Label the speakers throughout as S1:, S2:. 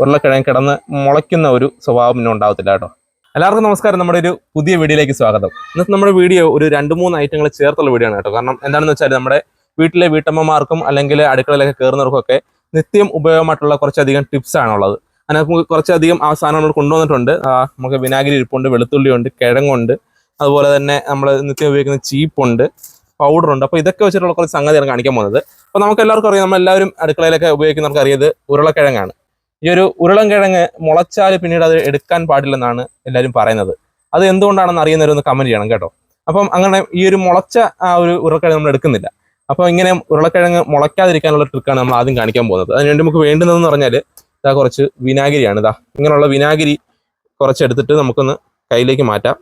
S1: ഉരുളക്കിഴങ്ങ് കിടന്ന് മുളയ്ക്കുന്ന ഒരു സ്വഭാവം പിന്നെ ഉണ്ടാവത്തില്ല കേട്ടോ. എല്ലാവർക്കും നമസ്കാരം. നമ്മുടെ ഒരു പുതിയ വീഡിയോയിലേക്ക് സ്വാഗതം. ഇന്നത്തെ നമ്മുടെ വീഡിയോ ഒരു രണ്ട് മൂന്ന് ഐറ്റങ്ങൾ ചേർത്തുള്ള വീഡിയോ ആണ് കേട്ടോ. കാരണം എന്താണെന്ന് വെച്ചാൽ നമ്മുടെ വീട്ടിലെ വീട്ടമ്മമാർക്കും അല്ലെങ്കിൽ അടുക്കളയിലൊക്കെ കയറുന്നവർക്കൊക്കെ നിത്യം ഉപയോഗമായിട്ടുള്ള കുറച്ചധികം ടിപ്സ് ആണുള്ളത് അതിനകത്ത് നമുക്ക് കുറച്ചധികം ആ സാധനങ്ങൾ കൊണ്ടുവന്നിട്ടുണ്ട്. നമുക്ക് വിനാഗിരി ഇരിപ്പുണ്ട് വെളുത്തുള്ളിയുണ്ട് കിഴങ്ങുണ്ട്. അതുപോലെ തന്നെ നമ്മൾ നിത്യം ഉപയോഗിക്കുന്ന ചീപ്പുണ്ട് പൗഡറുണ്ട്. അപ്പോൾ ഇതൊക്കെ വെച്ചിട്ടുള്ള കുറച്ച് സംഗതിയാണ് കാണിക്കാൻ പോകുന്നത്. അപ്പോൾ നമുക്ക് എല്ലാവർക്കും അറിയാം നമ്മളെല്ലാവരും അടുക്കളയിലൊക്കെ ഉപയോഗിക്കുന്നവർക്ക് അറിയത് ഉരുളക്കിഴങ്ങാണ്. ഈ ഒരു ഉരുളൻ കിഴങ്ങ് മുളച്ചാൽ പിന്നീട് അത് എടുക്കാൻ പാടില്ലെന്നാണ് എല്ലാവരും പറയുന്നത്. അത് എന്തുകൊണ്ടാണെന്ന് അറിയുന്നവരൊന്ന് കമന്റ് ചെയ്യണം കേട്ടോ. അപ്പം അങ്ങനെ ഈ ഒരു മുളച്ച ആ ഒരു ഉരുളക്കിഴങ്ങ് നമ്മൾ എടുക്കുന്നില്ല. അപ്പോൾ ഇങ്ങനെ ഉരുളക്കിഴങ്ങ് മുളയ്ക്കാതിരിക്കാനുള്ള ട്രിക്കാണ് നമ്മൾ ആദ്യം കാണിക്കാൻ പോകുന്നത്. അതിനുവേണ്ടി നമുക്ക് വേണ്ടുന്നതെന്ന് പറഞ്ഞാൽ ഇതാ കുറച്ച് വിനാഗിരിയാണ് ഇതാ. ഇങ്ങനെയുള്ള വിനാഗിരി കുറച്ച് എടുത്തിട്ട് നമുക്കൊന്ന് കയ്യിലേക്ക് മാറ്റാം.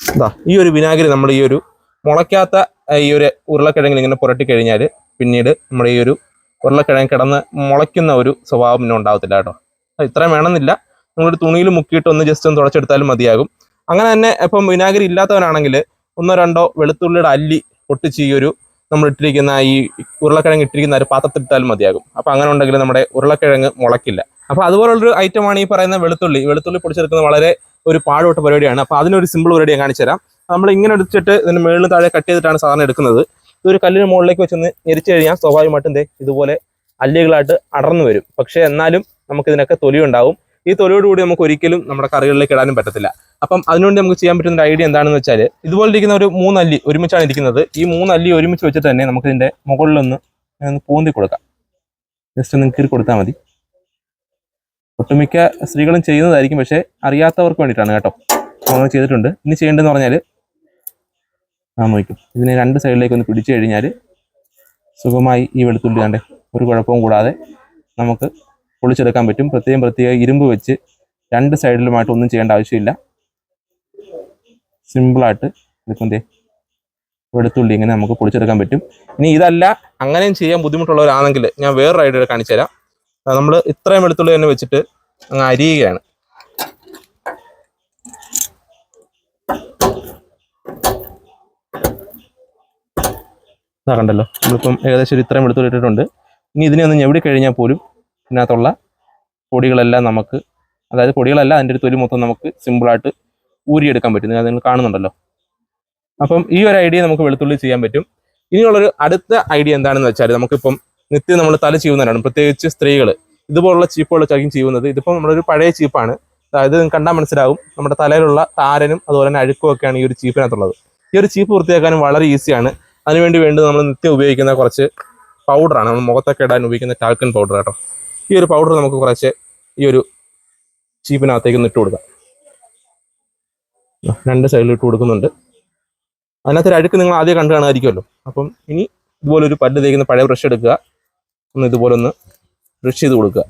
S1: ഇതാ ഈ ഒരു വിനാഗിരി നമ്മൾ ഈ ഒരു മുളയ്ക്കാത്ത ഈ ഒരു ഉരുളക്കിഴങ്ങിൽ ഇങ്ങനെ പുരട്ടി കഴിഞ്ഞാൽ പിന്നീട് നമ്മുടെ ഈ ഒരു ഉരുളക്കിഴങ്ങ് കിടന്ന് മുളയ്ക്കുന്ന ഒരു സ്വഭാവം പിന്നെ ഉണ്ടാവത്തില്ല കേട്ടോ. ഇത്രയും വേണമെന്നില്ല. നിങ്ങളൊരു തുണിയിൽ മുക്കിയിട്ട് ഒന്ന് ജസ്റ്റ് ഒന്ന് തുടച്ചെടുത്താലും മതിയാകും. അങ്ങനെ തന്നെ ഇപ്പം വിനാഗിരി ഇല്ലാത്തവരാണെങ്കിൽ ഒന്നോ രണ്ടോ വെളുത്തുള്ളിയുടെ അല്ലി പൊട്ടിച്ച് ഈ ഒരു നമ്മൾ ഇട്ടിരിക്കുന്ന ഈ ഉരുളക്കിഴങ്ങ് ഇട്ടിരിക്കുന്ന ഒരു പാത്രത്തിൽ ഇട്ടാലും മതിയാകും. അപ്പം അങ്ങനെ ഉണ്ടെങ്കിൽ നമ്മുടെ ഉരുളക്കിഴങ്ങ് മുളയ്ക്കില്ല. അപ്പോൾ അതുപോലുള്ളൊരു ഐറ്റമാണ് ഈ പറയുന്ന വെളുത്തുള്ളി. വെളുത്തുള്ളി പൊടിച്ചെടുക്കുന്നത് വളരെ ഒരു പാടുപെട്ട പരിപാടിയാണ്. അപ്പോൾ അതിനൊരു സിമ്പിൾ പരിപാടി ഞാൻ കാണിച്ചു തരാം നമ്മൾ ഇങ്ങനെ എടുത്തിട്ട് ഇതിന് മേളിൽ താഴെ കട്ട് ചെയ്തിട്ടാണ് സാധാരണ എടുക്കുന്നത്. ഇതൊരു കല്ലിന് മുകളിലേക്ക് വെച്ചൊന്ന് ഞെരിച്ചു കഴിഞ്ഞാൽ സ്വാഭാവികമായിട്ടും ദേ ഇതുപോലെ അല്ലികളായിട്ട് അടർന്നു വരും. പക്ഷേ എന്നാലും നമുക്ക് ഇതിനൊക്കെ തൊലി ഉണ്ടാവും. ഈ തൊലിയോടുകൂടി നമുക്ക് ഒരിക്കലും നമ്മുടെ കറികളിലേക്ക് ഇടാനും പറ്റത്തില്ല. അപ്പം അതിനുവേണ്ടി നമുക്ക് ചെയ്യാൻ പറ്റുന്ന ഒരു ഐഡിയ എന്താണെന്ന് വെച്ചാൽ ഇതുപോലെ ഇരിക്കുന്ന ഒരു മൂന്നല്ലി ഒരുമിച്ചാണ് ഇരിക്കുന്നത്. ഈ മൂന്നല്ലി ഒരുമിച്ച് വെച്ചിട്ട് തന്നെ നമുക്ക് ഇതിന്റെ മുകളിലൊന്ന് ഒന്ന് പൂന്തി കൊടുക്കാം. ജസ്റ്റ് ഒന്ന് കീറി കൊടുത്താൽ മതി. ഒട്ടുമിക്ക സ്ത്രീകളും ചെയ്യുന്നതായിരിക്കും. പക്ഷേ അറിയാത്തവർക്ക് വേണ്ടിയിട്ടാണ് കേട്ടോ. നമ്മൾ ചെയ്തിട്ടുണ്ട്. ഇനി ചെയ്യേണ്ടതെന്ന് പറഞ്ഞാൽ ആ വയ്ക്കും ഇതിനെ രണ്ട് സൈഡിലേക്ക് ഒന്ന് പിടിച്ചു കഴിഞ്ഞാൽ സുഖമായി ഈ വെളുത്തുള്ളി കണ്ടേ ഒരു കുഴപ്പവും കൂടാതെ നമുക്ക് പൊളിച്ചെടുക്കാൻ പറ്റും. പ്രത്യേകം പ്രത്യേക ഇരുമ്പ് വെച്ച് രണ്ട് സൈഡിലുമായിട്ട് ഒന്നും ചെയ്യേണ്ട ആവശ്യമില്ല. സിമ്പിളായിട്ട് ഇതിപ്പം വെളുത്തുള്ളി ഇങ്ങനെ നമുക്ക് പൊളിച്ചെടുക്കാൻ പറ്റും. ഇനി ഇതല്ല അങ്ങനെയും ചെയ്യാൻ ബുദ്ധിമുട്ടുള്ളവരാണെങ്കിൽ ഞാൻ വേറൊരു ഐഡിയ കാണിച്ചു തരാം നമ്മൾ ഇത്രയും വെളുത്തുള്ളി തന്നെ വെച്ചിട്ട് അങ്ങ് അരിയുകയാണ്. ഇതാ കണ്ടല്ലോ. നമ്മളിപ്പം ഏകദേശം ഒരു ഇത്രയും എടുത്തു ഇട്ടിട്ടുണ്ട്. ഇനി ഇതിനെ ഒന്ന് ഞെവിടി കഴിഞ്ഞാൽ പോലും ഇതിനകത്തുള്ള പൊടികളെല്ലാം നമുക്ക് അതായത് പൊടികളല്ല അതിന്റെ ഒരു തൊലി മൊത്തം നമുക്ക് സിമ്പിളായിട്ട് ഊരിയെടുക്കാൻ പറ്റും. അത് നിങ്ങൾ കാണുന്നുണ്ടല്ലോ. അപ്പം ഈ ഒരു ഐഡിയ നമുക്ക് വെളുത്തുള്ളി ചെയ്യാൻ പറ്റും. ഇനിയുള്ളൊരു അടുത്ത ഐഡിയ എന്താണെന്ന് വെച്ചാൽ നമുക്കിപ്പം നിത്യം നമ്മൾ തല ചെയ്യുന്നവരാണ് പ്രത്യേകിച്ച് സ്ത്രീകൾ ഇതുപോലുള്ള ചീപ്പുകൾ ചാക്കും ചെയ്യുന്നത് ഇതിപ്പം നമ്മളൊരു പഴയ ചീപ്പാണ്. അതായത് കണ്ടാൽ മനസ്സിലാവും നമ്മുടെ തലയിലുള്ള താരനും അതുപോലെ തന്നെ അഴുക്കും ഒക്കെയാണ് ഈ ഒരു ചീപ്പിനകത്തുള്ളത്. ഈ ഒരു ചീപ്പ് വൃത്തിയാക്കാനും വളരെ ഈസിയാണ്. അതിനുവേണ്ടി വേണ്ടി നമ്മൾ നിത്യം ഉപയോഗിക്കുന്ന കുറച്ച് പൗഡറാണ് നമ്മൾ മുഖത്തൊക്കെ ഇടാൻ ഉപയോഗിക്കുന്ന ടാൽക്കൻ പൗഡർ കേട്ടോ ഈ ഒരു പൗഡർ നമുക്ക് കുറച്ച് ഈ ഒരു ചീപ്പിനകത്തേക്ക് ഇട്ട് കൊടുക്കാം. രണ്ട് സൈഡിൽ ഇട്ട് കൊടുക്കുന്നുണ്ട്. അതിനകത്തൊരു അഴുക്ക് നിങ്ങൾ ആദ്യം കണ്ടു കാണുമായിരിക്കുമല്ലോ. അപ്പം ഇനി ഇതുപോലെ ഒരു പല്ല് തേക്കുന്ന പഴയ ബ്രഷ് എടുക്കുക. ഒന്ന് ഇതുപോലെ ഒന്ന് ബ്രഷ് ചെയ്ത് കൊടുക്കുക.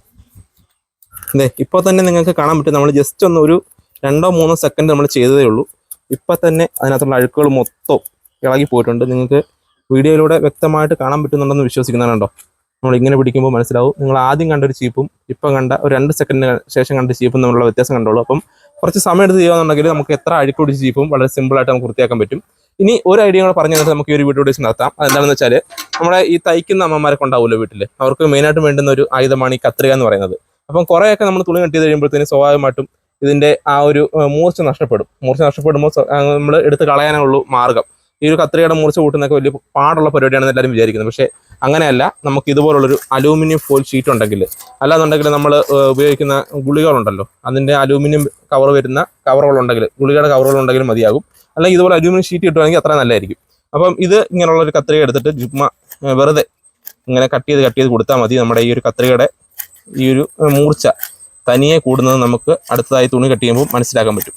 S1: അതെ ഇപ്പോൾ തന്നെ നിങ്ങൾക്ക് കാണാൻ പറ്റും. നമ്മൾ ജസ്റ്റ് ഒന്ന് ഒരു രണ്ടോ മൂന്നോ സെക്കൻഡ് നമ്മൾ ചെയ്തതേ ഉള്ളൂ. ഇപ്പം തന്നെ അതിനകത്തുള്ള അഴുക്കുകൾ മൊത്തം ഇളകി പോയിട്ടുണ്ട്. നിങ്ങൾക്ക് വീഡിയോയിലൂടെ വ്യക്തമായിട്ട് കാണാൻ പറ്റുന്നുണ്ടെന്ന് വിശ്വസിക്കുന്നതാണോ നമ്മൾ ഇങ്ങനെ പിടിക്കുമ്പോൾ മനസ്സിലാവും. നിങ്ങൾ ആദ്യം കണ്ട ഒരു ചീപ്പും ഇപ്പം കണ്ട ഒരു രണ്ട് സെക്കൻഡിന് ശേഷം കണ്ട ചീപ്പും തമ്മിലുള്ള വ്യത്യാസം കണ്ടോളൂ അപ്പം കുറച്ച് സമയം എടുത്ത് ചെയ്യുകയാണെന്നുണ്ടെങ്കിൽ നമുക്ക് എത്ര അഴുക്ക് പിടിച്ച ചീപ്പും വളരെ സിമ്പിളായിട്ട് നമുക്ക് വൃത്തിയാക്കാൻ പറ്റും. ഇനി ഒരു ഐഡിയ കൂടെ പറഞ്ഞു തന്നിട്ട് നമുക്ക് ഈ ഒരു വീഡിയോ നടത്താം. അതെന്താണെന്ന് വെച്ചാൽ നമ്മുടെ ഈ തയ്ക്കുന്ന അമ്മമാരൊക്കെ ഉണ്ടാവുമല്ലോ വീട്ടിൽ അവർക്ക് മെയിനായിട്ട് വേണ്ടുന്ന ഒരു ആയുധമാണ് ഈ കത്രിക എന്ന് പറയുന്നത്. അപ്പം കുറേയൊക്കെ നമ്മൾ തുണി കെട്ടി കഴിയുമ്പോഴത്തേന് സ്വാഭാവികമായിട്ടും ഇതിന്റെ ആ ഒരു മൂർച്ച നഷ്ടപ്പെടും. മൂർച്ച നഷ്ടപ്പെടുമ്പോൾ നമ്മൾ എടുത്ത് കളയാനുള്ള മാർഗം. ഈ ഒരു കത്രികയുടെ മൂർച്ച കൂട്ടുന്നൊക്കെ വലിയ പാടുള്ള പരിപാടിയാണെന്ന് എല്ലാവരും വിചാരിക്കുന്നത് പക്ഷേ അങ്ങനെയല്ല. നമുക്ക് ഇതുപോലുള്ളൊരു അലൂമിനിയം ഫോയിൽ ഷീറ്റ് ഉണ്ടെങ്കിൽ അല്ലാന്നുണ്ടെങ്കിൽ നമ്മൾ ഉപയോഗിക്കുന്ന ഗുളികകളുണ്ടല്ലോ. അതിന്റെ അലൂമിനിയം കവർ വരുന്ന കവറുകളുണ്ടെങ്കിൽ ഗുളികയുടെ കവറുകളുണ്ടെങ്കിൽ മതിയാകും. അല്ലെങ്കിൽ ഇതുപോലെ അലൂമിനിയം ഷീറ്റ് കിട്ടുവാണെങ്കിൽ അത്ര നല്ലതായിരിക്കും. അപ്പം ഇത് ഇങ്ങനെയുള്ള ഒരു കത്രിക എടുത്തിട്ട് ജിമ്മ വെറുതെ ഇങ്ങനെ കട്ട് ചെയ്ത് കട്ട് ചെയ്ത് കൊടുത്താൽ മതി. നമ്മുടെ ഈ ഒരു കത്രികയുടെ ഈ ഒരു മൂർച്ച തനിയെ കൂടുന്നത് നമുക്ക് അടുത്തതായി തുണി കട്ട് ചെയ്യുമ്പോൾ മനസ്സിലാക്കാൻ പറ്റും.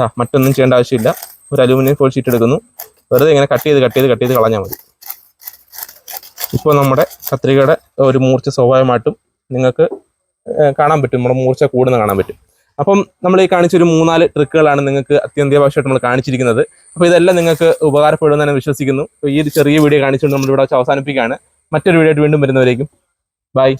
S1: ആ മറ്റൊന്നും ചെയ്യേണ്ട ആവശ്യമില്ല. ഒരു അലൂമിനിയം ഫോൾ ഷീറ്റ് എടുക്കുന്നു. വെറുതെ ഇങ്ങനെ കട്ട് ചെയ്ത് കട്ട് ചെയ്ത് കട്ട് ചെയ്ത് കളഞ്ഞാൽ മതി. ഇപ്പോൾ നമ്മുടെ കത്രികയുടെ ഒരു മൂർച്ച സ്വാഭാവികമായിട്ടും നിങ്ങൾക്ക് കാണാൻ പറ്റും. നമ്മുടെ മൂർച്ച കൂടുന്ന കാണാൻ പറ്റും. അപ്പം നമ്മൾ ഈ കാണിച്ചൊരു മൂന്നാൽ ട്രിക്കുകളാണ് നിങ്ങൾക്ക് അത്യന്താപേക്ഷമായിട്ട് നമ്മൾ കാണിച്ചിരിക്കുന്നത്. അപ്പോൾ ഇതെല്ലാം നിങ്ങൾക്ക് ഉപകാരപ്പെടുമെന്ന് ഞാൻ വിശ്വസിക്കുന്നു. ഈ ഒരു ചെറിയ വീഡിയോ കാണിച്ചുകൊണ്ട് നമ്മളിവിടെ അവസാനിപ്പിക്കുകയാണ്. മറ്റൊരു വീഡിയോ ആയിട്ട് വീണ്ടും വരുന്നവരേക്കും. ബൈ.